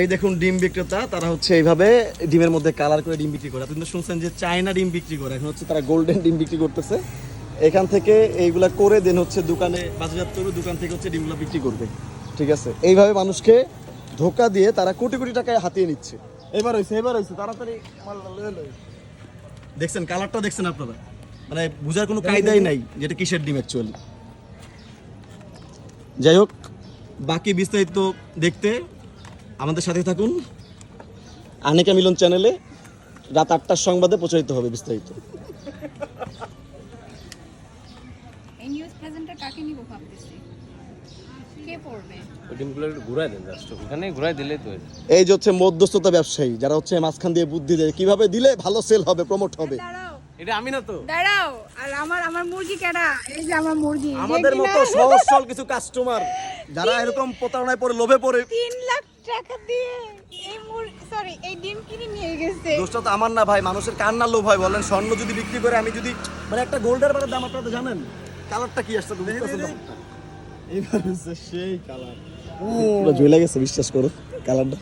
এই দেখুন ডিম বিক্রেতা তারা হচ্ছে এইভাবে ডিমের মধ্যে কালার করে ডিম বিক্রি করে। আপনি তো শুনছেন যে চায়না ডিম বিক্রি করে এখন হচ্ছে তারা গোল্ডেন ডিম বিক্রি করতেছে। এখান থেকে এইগুলা করে দেন হচ্ছে দোকানে বাজারজাত করে দোকান থেকে হচ্ছে ডিমগুলো বিক্রি করবে। ঠিক আছে? এইভাবে মানুষকে ধোকা দিয়ে তারা কোটি কোটি টাকায় হাতিয়ে নিচ্ছে। এবার হয়েছে এবার হয়েছে তাড়াতাড়ি দেখছেন কালারটা দেখছেন আপনারা? মানে বোঝার কোনো কায়দাই নাই যেটা কিসের ডিম অ্যাকচুয়ালি যাই হোক বাকি বিস্তারিত দেখতে আমাদের সাথে থাকুন। আনিকা মিলন চ্যানেলে রাত আটটার সংবাদে প্রচারিত হবে বিস্তারিত। এই নিউজ প্রেজেন্টার কাকে নিব ভাবতেছি? কে পড়বে? ওই ডিমগুলো একটু ঘুরাই দেন জাস্ট ওখানে ঘুরাই দিলেই তো যায়। এই যে হচ্ছে মধ্যস্থতা ব্যবসায়ী যারা হচ্ছে মাঝখান দিয়ে বুদ্ধি দেয় কীভাবে দিলে ভালো সেল হবে প্রমোট হবে। এটা আমি না তো। দাঁড়াও আর আমার আমার মুরগি কেডা? এই যে আমার মুরগি। আমাদের মতো সহজ সরল কিছু কাস্টমার যারা এরকম প্রতারণায় পড়ে লোভে পড়ে। তিন লাখ টাকা দিয়ে এই মুরগি সরি এই ডিম কিনে নিয়ে গেছে। দোষটা তো আমার না ভাই মানুষের কান্নার লোভ হয় বলেন। স্বর্ণ যদি বিক্রি করে আমি যদি মানে একটা গোল্ডের বারের দাম আপনারা তো জানেন। কালারটা কি আসছে তো ব্যাপারটা? এবার সেই কালার পুরো জ্বলে গেছে বিশ্বাস করো কালারটা